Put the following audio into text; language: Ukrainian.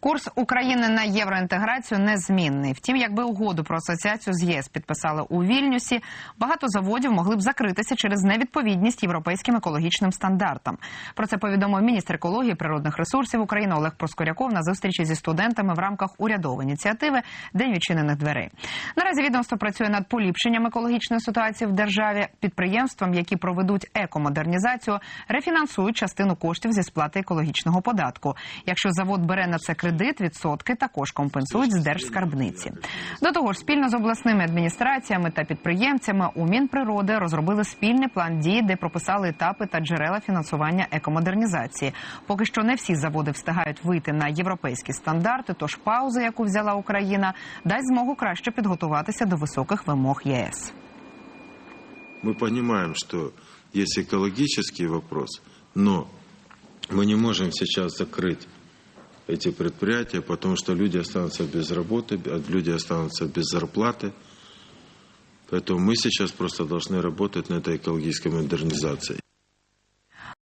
Курс України на євроінтеграцію незмінний. Втім, якби угоду про асоціацію з ЄС підписали у Вільнюсі, багато заводів могли б закритися через невідповідність європейським екологічним стандартам. Про це повідомив міністр екології природних ресурсів України Олег Проскуряков на зустрічі зі студентами в рамках урядової ініціативи День відчинених дверей. Наразі відомство працює над поліпшенням екологічної ситуації в державі. Підприємствам, які проведуть екомодернізацію, рефінансують частину коштів зі сплати екологічного податку. Якщо завод бере на це кредит, відсотки також компенсують з держскарбниці. До того ж, спільно з обласними адміністраціями та підприємцями у Мінприроди розробили спільний план дій, де прописали етапи та джерела фінансування екомодернізації. Поки що не всі заводи встигають вийти на європейські стандарти. Тож пауза, яку взяла Україна, дасть змогу краще підготуватися до високих вимог ЄС. Мы понимаем, что есть экологический вопрос, но мы не можем сейчас закрыть эти предприятия, потому что люди останутся без работы, а люди останутся без зарплаты. Поэтому мы сейчас просто должны работать на этой экологической модернизации.